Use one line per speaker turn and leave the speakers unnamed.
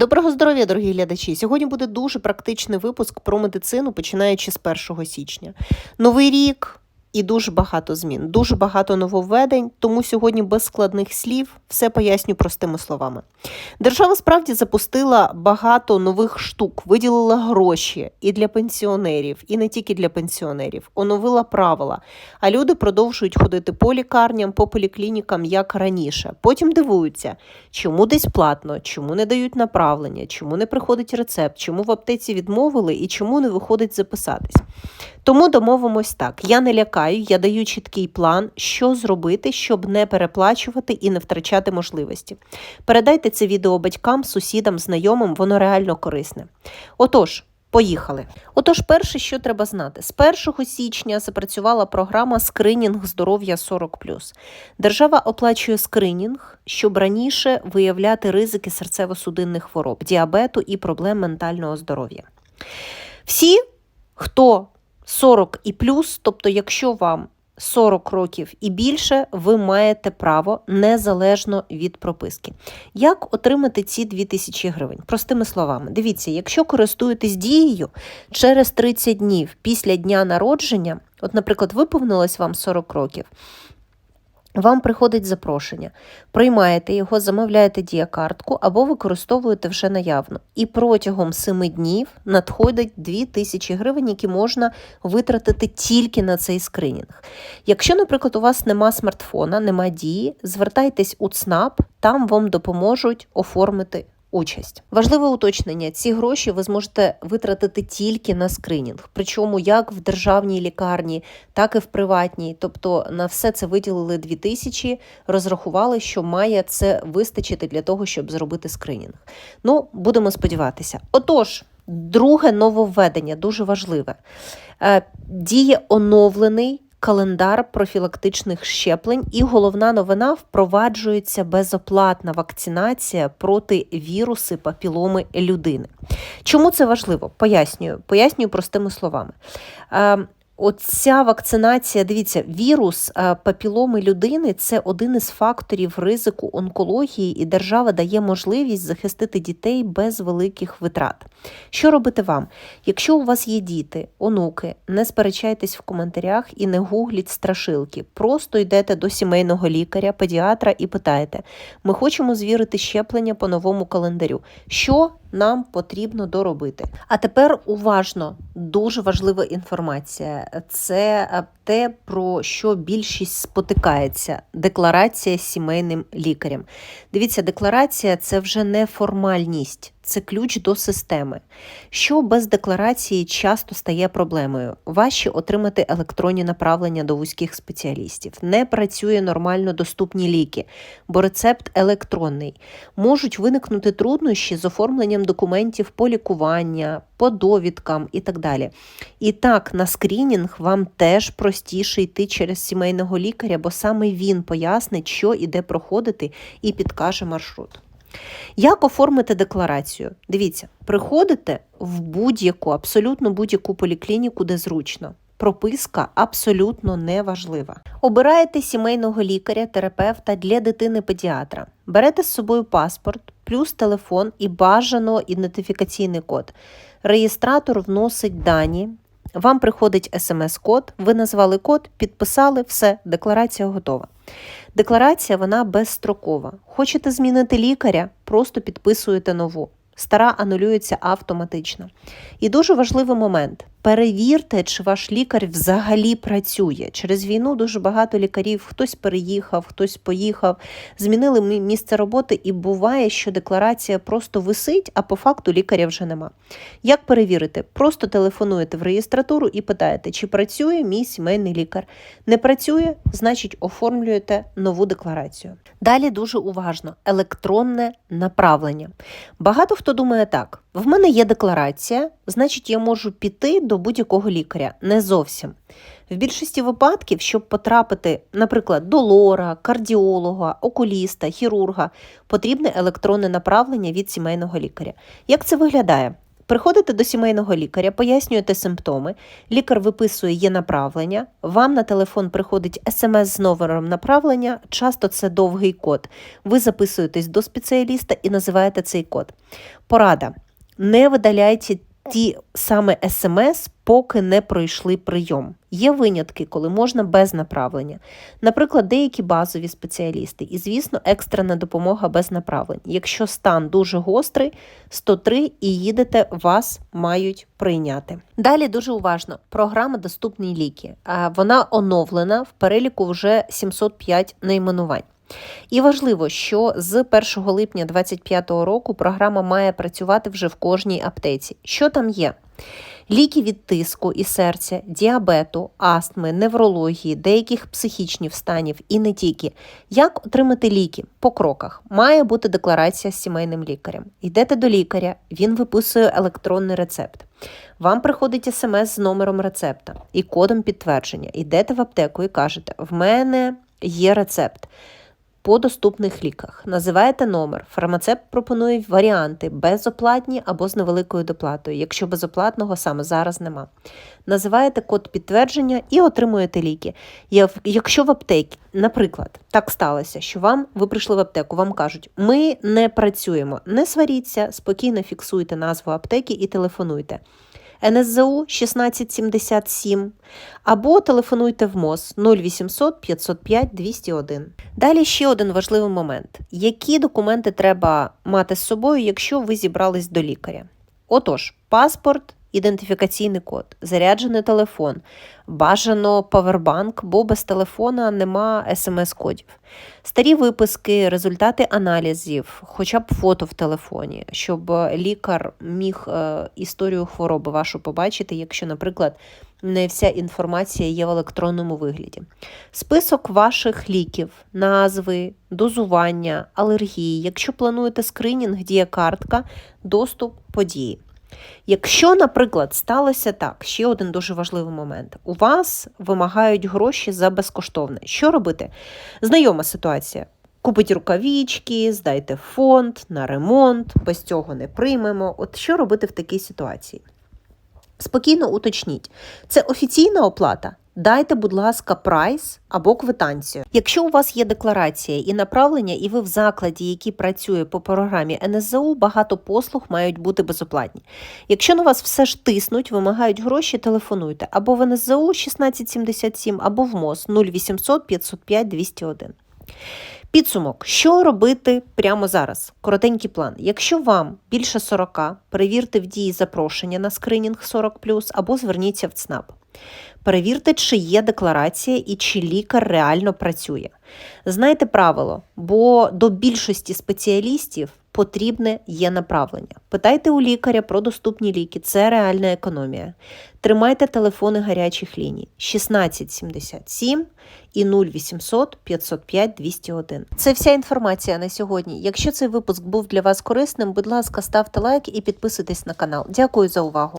Доброго здоров'я, дорогі глядачі! Сьогодні буде дуже практичний випуск про медицину, починаючи з 1 січня. Новий рік і дуже багато змін, дуже багато нововведень, тому сьогодні без складних слів все поясню простими словами. Держава справді запустила багато нових штук, виділила гроші і для пенсіонерів, і не тільки для пенсіонерів, оновила правила. А люди продовжують ходити по лікарням, по поліклінікам, як раніше. Потім дивуються, чому десь платно, чому не дають направлення, чому не приходить рецепт, чому в аптеці відмовили і чому не виходить записатись. Тому домовимось так: я не лякаю, я даю чіткий план, що зробити, щоб не переплачувати і не втрачати можливості. Передайте це відео батькам, сусідам, знайомим, воно реально корисне. Отож. Поїхали. Отож, перше, що треба знати, з 1 січня запрацювала програма Скринінг здоров'я 40 Держава оплачує скринінг, щоб раніше виявляти ризики серцево-судинних хвороб, діабету і проблем ментального здоров'я. Всі, хто 40 і плюс, тобто, якщо вам 40 років і більше, ви маєте право незалежно від прописки. Як отримати ці 2000 гривень? Простими словами, дивіться, якщо користуєтесь дією через 30 днів після дня народження, от, наприклад, виповнилось вам 40 років. Вам приходить запрошення, приймаєте його, замовляєте діякартку або використовуєте вже наявно. І протягом 7 днів надходять 2000 гривень, які можна витратити тільки на цей скринінг. Якщо, наприклад, у вас нема смартфона, нема дії, звертайтесь у ЦНАП, там вам допоможуть оформити участь. Важливе уточнення: ці гроші ви зможете витратити тільки на скринінг, причому як в державній лікарні, так і в приватній. Тобто на все це виділили 2000, розрахували, що має це вистачити для того, щоб зробити скринінг. Ну, будемо сподіватися. Отож. Друге нововведення дуже важливе. Е, діє оновлений календар профілактичних щеплень, і головна новина впроваджується безоплатна вакцинація проти віруси папіломи людини. Чому це важливо? Пояснюю, пояснюю простими словами. Оця вакцинація, дивіться, вірус е, папіломи людини це один із факторів ризику онкології, і держава дає можливість захистити дітей без великих витрат. Що робити вам? Якщо у вас є діти, онуки, не сперечайтесь в коментарях і не гугліть страшилки. Просто йдете до сімейного лікаря, педіатра і питаєте: ми хочемо звірити щеплення по новому календарю. Що нам потрібно доробити? А тепер уважно, дуже важлива інформація це е, те, про що більшість спотикається: декларація сімейним лікарем. Дивіться, декларація це вже не формальність це ключ до системи. Що без декларації часто стає проблемою. Важче отримати електронні направлення до вузьких спеціалістів. Не працює нормально доступні ліки, бо рецепт електронний. Можуть виникнути труднощі з оформленням документів по лікування, по довідкам і так далі. І так, на скринінг вам теж простіше йти через сімейного лікаря, бо саме він пояснить, що іде проходити, і підкаже маршрут. Як оформити декларацію? Дивіться, приходите в будь-яку, абсолютно будь-яку поліклініку, де зручно. Прописка абсолютно не важлива. Обираєте сімейного лікаря, терапевта для дитини-педіатра. Берете з собою паспорт, плюс телефон і бажано ідентифікаційний код. Реєстратор вносить дані. Вам приходить смс-код, ви назвали код, підписали, все, декларація готова. Декларація вона безстрокова. Хочете змінити лікаря, просто підписуєте нову. Стара анулюється автоматично. І дуже важливий момент: Перевірте, чи ваш лікар взагалі працює. Через війну дуже багато лікарів хтось переїхав, хтось поїхав, змінили місце роботи, і буває, що декларація просто висить, а по факту лікаря вже нема. Як перевірити? Просто телефонуєте в реєстратуру і питаєте, чи працює мій сімейний лікар. Не працює, значить оформлюєте нову декларацію. Далі дуже уважно: електронне направлення. Багато хто думає так: в мене є декларація, значить, я можу піти до будь-якого лікаря. Не зовсім. В більшості випадків, щоб потрапити, наприклад, до лора, кардіолога, окуліста, хірурга, потрібне електронне направлення від сімейного лікаря. Як це виглядає? Приходите до сімейного лікаря, пояснюєте симптоми, лікар виписує є направлення, вам на телефон приходить смс з номером направлення, часто це довгий код. Ви записуєтесь до спеціаліста і називаєте цей код. Порада. Не видаляйте ті саме смс, поки не пройшли прийом. Є винятки, коли можна без направлення. Наприклад, деякі базові спеціалісти, і, звісно, екстрена допомога без направлень. Якщо стан дуже гострий, 103 і їдете, вас мають прийняти. Далі дуже уважно. Програма Доступні ліки. Вона оновлена в переліку вже 705 найменувань. І важливо, що з 1 липня 2025 року програма має працювати вже в кожній аптеці. Що там є? Ліки від тиску і серця, діабету, астми, неврології, деяких психічних станів і не тільки. Як отримати ліки? По кроках. Має бути декларація з сімейним лікарем. Йдете до лікаря, він виписує електронний рецепт. Вам приходить смс з номером рецепта і кодом підтвердження. Йдете в аптеку і кажете: в мене є рецепт по доступних ліках. Називаєте номер. Фармацепт пропонує варіанти безоплатні або з невеликою доплатою, якщо безоплатного саме зараз нема. Називаєте код підтвердження і отримуєте ліки. Якщо в аптекі, наприклад, так сталося, що вам ви прийшли в аптеку, вам кажуть, ми не працюємо, не сваріться, спокійно фіксуйте назву аптеки і телефонуйте. НСЗУ 1677 або телефонуйте в МОЗ 0800 505 201. Далі ще один важливий момент: які документи треба мати з собою, якщо ви зібрались до лікаря? Отож, паспорт, ідентифікаційний код, заряджений телефон, бажано павербанк, бо без телефона нема смс-кодів. Старі виписки, результати аналізів, хоча б фото в телефоні, щоб лікар міг е, історію хвороби вашу побачити, якщо, наприклад, не вся інформація є в електронному вигляді. Список ваших ліків, назви, дозування, алергії. Якщо плануєте скринінг, діє картка, доступ події. Якщо, наприклад, сталося так, ще один дуже важливий момент: у вас вимагають гроші за безкоштовне. Що робити? Знайома ситуація. Купить рукавички, здайте фонд на ремонт, без цього не приймемо. От що робити в такій ситуації? Спокійно уточніть, це офіційна оплата? Дайте, будь ласка, прайс або квитанцію. Якщо у вас є декларація і направлення, і ви в закладі, який працює по програмі НСЗУ, багато послуг мають бути безоплатні. Якщо на вас все ж тиснуть, вимагають гроші, телефонуйте або в НСЗУ 1677, або в МОЗ 0800 505 201. Підсумок, що робити прямо зараз? Коротенький план. Якщо вам більше 40, перевірте в дії запрошення на скринінг 40 або зверніться в ЦНАП. Перевірте, чи є декларація і чи лікар реально працює. Знайте правило, бо до більшості спеціалістів потрібне є направлення. Питайте у лікаря про доступні ліки, це реальна економія. Тримайте телефони гарячих ліній 1677 і 0800 505 201. Це вся інформація на сьогодні. Якщо цей випуск був для вас корисним, будь ласка, ставте лайк і підписуйтесь на канал. Дякую за увагу.